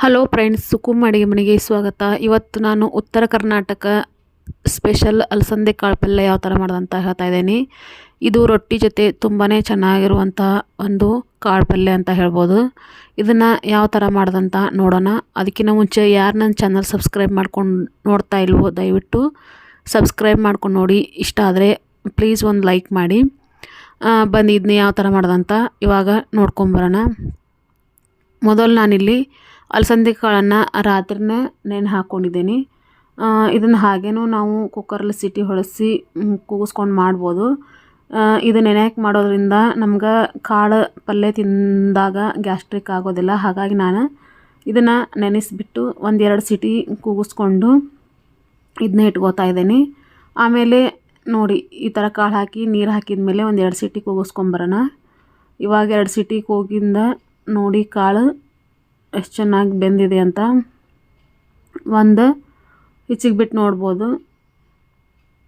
Hello friends ಸುಕುಮ್ ಅಡುಗೆ ಮನೆಗೆ ಸ್ವಾಗತ. ಇವತ್ತು ನಾನು ಉತ್ತರ ಕರ್ನಾಟಕ ಸ್ಪೆಷಲ್ ಅಲಸಂದೆ ಕಾಳು ಪಲ್ಯ ಯಾವ ಥರ ಮಾಡ್ದಂತ ಹೇಳ್ತಾ ಇದ್ದೀನಿ. ಇದು ರೊಟ್ಟಿ ಜೊತೆ ತುಂಬಾ ಚೆನ್ನಾಗಿರುವಂಥ ಒಂದು ಕಾಳು ಪಲ್ಯ ಅಂತ ಹೇಳ್ಬೋದು. ಇದನ್ನು ಯಾವ ಥರ ಮಾಡ್ದಂತ ನೋಡೋಣ. ಅದಕ್ಕಿಂತ ಮುಂಚೆ ಯಾರು ನನ್ನ ಚಾನಲ್ ಸಬ್ಸ್ಕ್ರೈಬ್ ಮಾಡ್ಕೊಂಡು ನೋಡ್ತಾ ಇಲ್ವೋ ದಯವಿಟ್ಟು ಸಬ್ಸ್ಕ್ರೈಬ್ ಮಾಡ್ಕೊಂಡು ನೋಡಿ. ಇಷ್ಟ ಆದರೆ ಪ್ಲೀಸ್ ಒಂದು ಲೈಕ್ ಮಾಡಿ. ಬಂದು ಇದನ್ನ ಯಾವ ಥರ ಮಾಡ್ದಂತ ಇವಾಗ ನೋಡ್ಕೊಂಬರೋಣ ಮೊದಲು ನಾನಿಲ್ಲಿ ಅಲಸಂದೆ ಕಾಳನ್ನು ರಾತ್ರಿನೇ ನೆನೆ ಹಾಕ್ಕೊಂಡಿದ್ದೀನಿ ಇದನ್ನು ಹಾಗೇನೂ ನಾವು ಕುಕ್ಕರಲ್ಲಿ ಸಿಟಿ ಹೊಳಸಿ ಕೂಗಿಸ್ಕೊಂಡು ಮಾಡ್ಬೋದು. ಇದು ನೆನೆಯಕ್ಕೆ ಮಾಡೋದ್ರಿಂದ ನಮ್ಗೆ ಕಾಳು ಪಲ್ಯ ತಿಂದಾಗ ಗ್ಯಾಸ್ಟ್ರಿಕ್ ಆಗೋದಿಲ್ಲ. ಹಾಗಾಗಿ ನಾನು ಇದನ್ನು ನೆನೆಸಿಬಿಟ್ಟು ಒಂದೆರಡು ಸಿಟಿ ಕೂಗಿಸ್ಕೊಂಡು ಇದನ್ನ ಇಟ್ಕೋತಾ ಇದ್ದೀನಿ. ಆಮೇಲೆ ನೋಡಿ, ಈ ಥರ ಕಾಳು ಹಾಕಿ, ನೀರು ಹಾಕಿದ ಮೇಲೆ ಒಂದು ಎರಡು ಸಿಟಿ ಕೂಗಿಸ್ಕೊಂಬರೋಣ. ಇವಾಗ ಎರಡು ಸಿಟಿ ಕೂಗಿಂದ ನೋಡಿ ಕಾಳು ಎಷ್ಟು ಚೆನ್ನಾಗಿ ಬೆಂದಿದೆ ಅಂತ ಒಂದು ಹೆಚ್ಚಿಗೆ ಬಿಟ್ಟು ನೋಡ್ಬೋದು.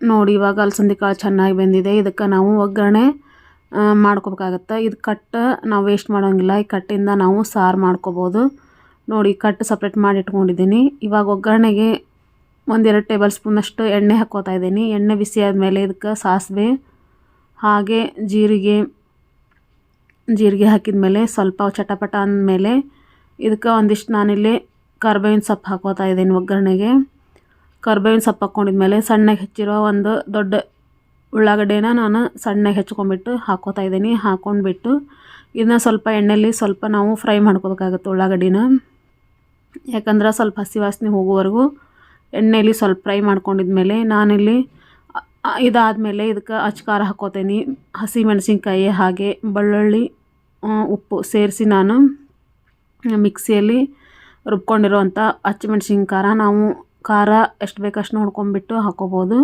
ನೋಡಿ, ಇವಾಗ ಅಲಸಂದಿ ಕಾಳು ಚೆನ್ನಾಗಿ ಬೆಂದಿದೆ. ಇದಕ್ಕೆ ನಾವು ಒಗ್ಗರಣೆ ಮಾಡ್ಕೋಬೇಕಾಗತ್ತೆ. ಇದು ಕಟ್ಟು ನಾವು ವೇಸ್ಟ್ ಮಾಡೋಂಗಿಲ್ಲ. ಈ ಕಟ್ಟಿಂದ ನಾವು ಸಾರು ಮಾಡ್ಕೋಬೋದು. ನೋಡಿ ಕಟ್ಟು ಸಪ್ರೇಟ್ ಮಾಡಿ ಇಟ್ಕೊಂಡಿದ್ದೀನಿ. ಇವಾಗ ಒಗ್ಗರಣೆಗೆ ಒಂದೆರಡು ಟೇಬಲ್ ಸ್ಪೂನಷ್ಟು ಎಣ್ಣೆ ಹಾಕೋತಾ ಇದ್ದೀನಿ. ಎಣ್ಣೆ ಬಿಸಿ ಆದಮೇಲೆ ಇದಕ್ಕೆ ಸಾಸಿವೆ, ಹಾಗೆ ಜೀರಿಗೆ ಜೀರಿಗೆ ಹಾಕಿದ ಮೇಲೆ ಸ್ವಲ್ಪ ಚಟಪಟ ಅಂದಮೇಲೆ ಇದಕ್ಕೆ ಒಂದಿಷ್ಟು ನಾನಿಲ್ಲಿ ಕರ್ಬೇವಿನ ಸೊಪ್ಪು ಹಾಕೋತಾ ಇದ್ದೀನಿ ಒಗ್ಗರಣೆಗೆ. ಕರ್ಬೇವಿನ ಸೊಪ್ಪು ಹಾಕ್ಕೊಂಡಿದ್ಮೇಲೆ ಸಣ್ಣಗೆ ಹೆಚ್ಚಿರೋ ಒಂದು ದೊಡ್ಡ ಉಳ್ಳಾಗಡ್ಡೆನ ನಾನು ಸಣ್ಣಗೆ ಹೆಚ್ಕೊಂಡ್ಬಿಟ್ಟು ಹಾಕೋತಾ ಇದ್ದೀನಿ ಹಾಕ್ಕೊಂಡ್ಬಿಟ್ಟು ಇದನ್ನ ಸ್ವಲ್ಪ ಎಣ್ಣೆಯಲ್ಲಿ ಸ್ವಲ್ಪ ನಾವು ಫ್ರೈ ಮಾಡ್ಕೋಬೇಕಾಗುತ್ತೆ ಉಳ್ಳಾಗಡ್ಡಿನ. ಯಾಕಂದ್ರೆ ಸ್ವಲ್ಪ ಹಸಿ ವಾಸನೆ ಹೋಗುವವರೆಗೂ ಎಣ್ಣೆಯಲ್ಲಿ ಸ್ವಲ್ಪ ಫ್ರೈ ಮಾಡ್ಕೊಂಡಿದ್ಮೇಲೆ ನಾನಿಲ್ಲಿ ಇದಾದಮೇಲೆ ಇದಕ್ಕೆ ಅಚ್ಕಾರ ಹಾಕೋತೀನಿ, ಹಸಿ ಮೆಣಸಿನ್ಕಾಯಿ ಹಾಗೆ, ಬೆಳ್ಳುಳ್ಳಿ ಉಪ್ಪು ಸೇರಿಸಿ ನಾನು. ಮಿಕ್ಸಿಯಲ್ಲಿ ರುಬ್ಕೊಂಡಿರುವಂಥ ಹಚ್ಚಿಮೆಣ್ಸಿನ ಖಾರ, ನಾವು ಖಾರ ಎಷ್ಟು ಬೇಕು ಅಷ್ಟು ನೋಡ್ಕೊಂಬಿಟ್ಟು ಹಾಕ್ಕೋಬೋದು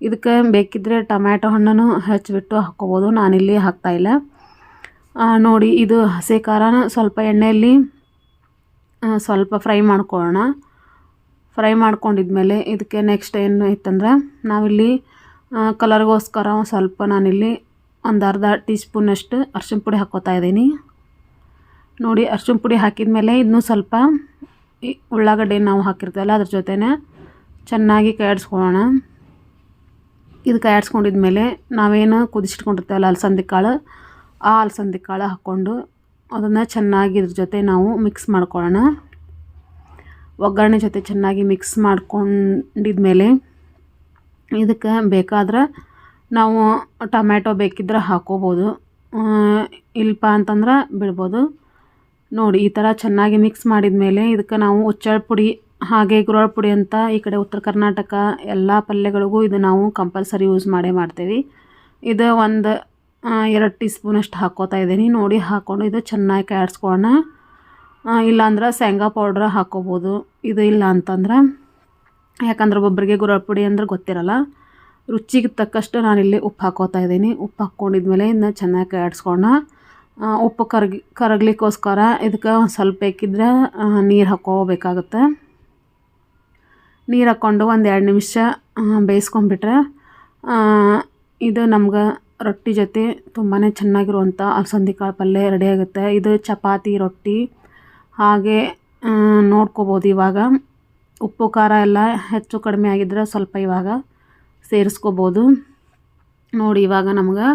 ಇದಕ್ಕೆ ಬೇಕಿದ್ದರೆ ಟೊಮ್ಯಾಟೊ ಹಣ್ಣನ್ನು ಹೆಚ್ಚಿಬಿಟ್ಟು ಹಾಕ್ಕೋಬೋದು ನಾನಿಲ್ಲಿ ಹಾಕ್ತಾಯಿಲ್ಲ ನೋಡಿ, ಇದು ಹಸಿ ಖಾರನ ಸ್ವಲ್ಪ ಎಣ್ಣೆಯಲ್ಲಿ ಸ್ವಲ್ಪ ಫ್ರೈ ಮಾಡ್ಕೊಳ್ಳೋಣ. ಫ್ರೈ ಮಾಡ್ಕೊಂಡಿದ್ಮೇಲೆ ಇದಕ್ಕೆ ನೆಕ್ಸ್ಟ್ ಏನು ಇತ್ತಂದ್ರೆ, ನಾವಿಲ್ಲಿ ಕಲರ್ಗೋಸ್ಕರ ಸ್ವಲ್ಪ ನಾನಿಲ್ಲಿ ಒಂದು ಅರ್ಧ ಟೀ ಸ್ಪೂನಷ್ಟು ಅರ್ಶಿನ ಪುಡಿ ಹಾಕ್ಕೋತಾ ಇದ್ದೀನಿ. ನೋಡಿ ಅರ್ಶಿನ ಪುಡಿ ಹಾಕಿದ ಮೇಲೆ ಇನ್ನೂ ಸ್ವಲ್ಪ ಉಳ್ಳಾಗಡ್ಡೆ ನಾವು ಹಾಕಿರ್ತೀವಲ್ಲ ಅದ್ರ ಜೊತೆನೆ ಚೆನ್ನಾಗಿ ಕೈಯಾಡಿಸ್ಕೊಳ್ಳೋಣ ಇದು ಕೈಯಾಡಿಸ್ಕೊಂಡಿದ್ಮೇಲೆ ನಾವೇನು ಕುದಿಸಿಟ್ಕೊಂಡಿರ್ತೀವಲ್ಲ ಅಲಸಂದಿ ಕಾಳು, ಆ ಅಲಸಂದಿ ಕಾಳು ಹಾಕ್ಕೊಂಡು ಅದನ್ನು ಚೆನ್ನಾಗಿ ಇದ್ರ ಜೊತೆ ನಾವು ಮಿಕ್ಸ್ ಮಾಡ್ಕೊಳ್ಳೋಣ. ಒಗ್ಗರಣೆ ಜೊತೆ ಚೆನ್ನಾಗಿ ಮಿಕ್ಸ್ ಮಾಡ್ಕೊಂಡಿದ್ಮೇಲೆ ಇದಕ್ಕೆ ಬೇಕಾದ್ರೆ ನಾವು ಟೊಮ್ಯಾಟೊ ಬೇಕಿದ್ರೆ ಹಾಕೋಬೋದು. ಇಲ್ಲಪ್ಪ ಅಂತಂದ್ರೆ ಬಿಡ್ಬೋದು. ನೋಡಿ, ಈ ಥರ ಚೆನ್ನಾಗಿ ಮಿಕ್ಸ್ ಮಾಡಿದ ಮೇಲೆ ಇದಕ್ಕೆ ನಾವು ಉಚ್ಚಳ ಪುಡಿ, ಹಾಗೆ ಗುರಳ್ ಪುಡಿ ಅಂತ ಈ ಕಡೆ ಉತ್ತರ ಕರ್ನಾಟಕ ಎಲ್ಲ ಪಲ್ಯಗಳಿಗೂ ಇದು ನಾವು ಕಂಪಲ್ಸರಿ ಯೂಸ್ ಮಾಡೇ ಮಾಡ್ತೀವಿ. ಇದು ಒಂದು ಎರಡು ಟೀ ಸ್ಪೂನಷ್ಟು ಹಾಕೋತಾ ಇದ್ದೀನಿ. ನೋಡಿ ಹಾಕ್ಕೊಂಡು ಇದು ಚೆನ್ನಾಗಿ ಕಾಯಿಸ್ಕೊಳ್ಳೋಣ. ಇಲ್ಲಾಂದ್ರೆ ಶೇಂಗಾ ಪೌಡ್ರ್ ಹಾಕ್ಕೋಬೋದು ಇದು ಇಲ್ಲ ಅಂತಂದ್ರೆ, ಯಾಕಂದ್ರೆ ಒಬ್ಬರಿಗೆ ಗುರಳ್ ಪುಡಿ ಅಂದ್ರೆ ಗೊತ್ತಿರಲ್ಲ. ರುಚಿಗೆ ತಕ್ಕಷ್ಟು ನಾನಿಲ್ಲಿ ಉಪ್ಪು ಹಾಕೋತಾ ಇದ್ದೀನಿ. ಉಪ್ಪು ಹಾಕ್ಕೊಂಡಿದ್ಮೇಲೆ ಇದನ್ನ ಚೆನ್ನಾಗಿ ಕಾಯಿಸ್ಕೊಳ್ಳೋಣ. ಉಪ್ಪು ಕರಗಿ, ಕರಗ್ಲಿಕ್ಕೋಸ್ಕರ ಇದಕ್ಕೆ ಸ್ವಲ್ಪ ಬೇಕಿದ್ರೆ ನೀರು ಹಾಕೋಬೇಕಾಗುತ್ತೆ ನೀರು ಹಾಕ್ಕೊಂಡು ಒಂದು ಎರಡು ನಿಮಿಷ ಬೇಯಿಸ್ಕೊಂಬಿಟ್ರೆ ಇದು ನಮ್ಗೆ ರೊಟ್ಟಿ ಜೊತೆ ತುಂಬಾ ಚೆನ್ನಾಗಿರುವಂಥ ಅಲಸಂದಿ ಕಾಳು ಪಲ್ಯ ರೆಡಿ ಆಗುತ್ತೆ. ಇದು ಚಪಾತಿ, ರೊಟ್ಟಿ, ಹಾಗೆ ನೋಡ್ಕೋಬೋದು ಇವಾಗ. ಉಪ್ಪು, ಖಾರ ಎಲ್ಲ ಹೆಚ್ಚು ಕಡಿಮೆ ಆಗಿದ್ರೆ ಸ್ವಲ್ಪ ಇವಾಗ ಸೇರಿಸ್ಕೋಬೋದು. ನೋಡಿ ಇವಾಗ ನಮ್ಗೆ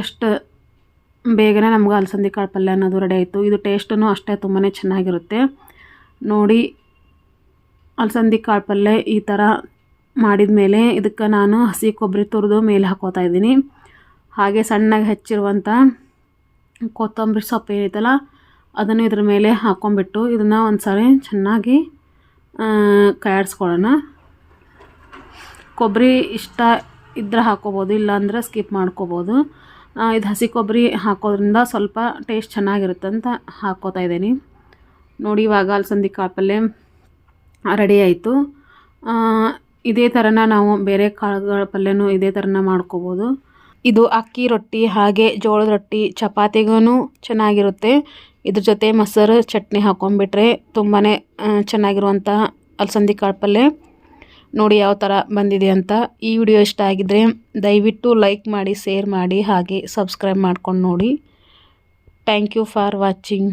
ಎಷ್ಟು ಬೇಗನೆ ನಮ್ಗೆ ಅಲಸಂದಿ ಕಾಳು ಪಲ್ಯ ಅನ್ನೋದು ರೆಡಿ ಆಯಿತು. ಇದು ಟೇಸ್ಟೂ ಅಷ್ಟೇ ತುಂಬಾ ಚೆನ್ನಾಗಿರುತ್ತೆ. ನೋಡಿ, ಅಲಸಂದಿ ಕಾಳು ಪಲ್ಯ ಈ ಥರ ಮಾಡಿದ ಮೇಲೆ ಇದಕ್ಕೆ ನಾನು ಹಸಿ ಕೊಬ್ಬರಿ ತುರಿದು ಮೇಲೆ ಹಾಕೋತಾ ಇದ್ದೀನಿ. ಹಾಗೆ ಸಣ್ಣಗೆ ಹೆಚ್ಚಿರುವಂಥ ಕೊತ್ತಂಬರಿ ಸೊಪ್ಪು ಏನೈತಲ್ಲ ಅದನ್ನು ಇದ್ರ ಮೇಲೆ ಹಾಕ್ಕೊಂಬಿಟ್ಟು ಇದನ್ನು ಒಂದು ಸಾರಿ ಚೆನ್ನಾಗಿ ಕಾಯಾಡಿಸ್ಕೊಳ್ಳೋಣ. ಕೊಬ್ಬರಿ ಇಷ್ಟ ಇದ್ರೆ ಹಾಕ್ಕೋಬೋದು ಇಲ್ಲಾಂದ್ರೆ ಸ್ಕಿಪ್ ಮಾಡ್ಕೋಬೋದು. ಇದು ಹಸಿ ಕೊಬ್ಬರಿ ಹಾಕೋದ್ರಿಂದ ಸ್ವಲ್ಪ ಟೇಸ್ಟ್ ಚೆನ್ನಾಗಿರುತ್ತೆ ಅಂತ ಹಾಕೋತಾ ಇದ್ದೀನಿ. ನೋಡಿ, ಇವಾಗ ಅಲಸಂದಿ ಕಾಳು ಪಲ್ಯ ರೆಡಿ ಆಯಿತು ಇದೇ ಥರನ ನಾವು ಬೇರೆ ಕಾಳುಗಳ ಪಲ್ಯನೂ ಇದೇ ಥರನ ಮಾಡ್ಕೋಬೋದು. ಇದು ಅಕ್ಕಿ ರೊಟ್ಟಿ ಹಾಗೆ ಜೋಳದ ರೊಟ್ಟಿ ಚಪಾತಿಗೂ ಚೆನ್ನಾಗಿರುತ್ತೆ. ಇದ್ರ ಜೊತೆ ಮೊಸರು ಚಟ್ನಿ ಹಾಕ್ಕೊಂಬಿಟ್ರೆ ತುಂಬಾ ಚೆನ್ನಾಗಿರುವಂಥ ಅಲಸಂದಿ ಕಾಳು ಪಲ್ಯ ನೋಡಿ ಯಾವ ಥರ ಬಂದಿದೆ ಅಂತ ಈ ವಿಡಿಯೋ ಇಷ್ಟ ಆಗಿದ್ದರೆ ದಯವಿಟ್ಟು ಲೈಕ್ ಮಾಡಿ ಶೇರ್ ಮಾಡಿ ಹಾಗೆ ಸಬ್ಸ್ಕ್ರೈಬ್ ಮಾಡ್ಕೊಂಡು ನೋಡಿ. Thank you for watching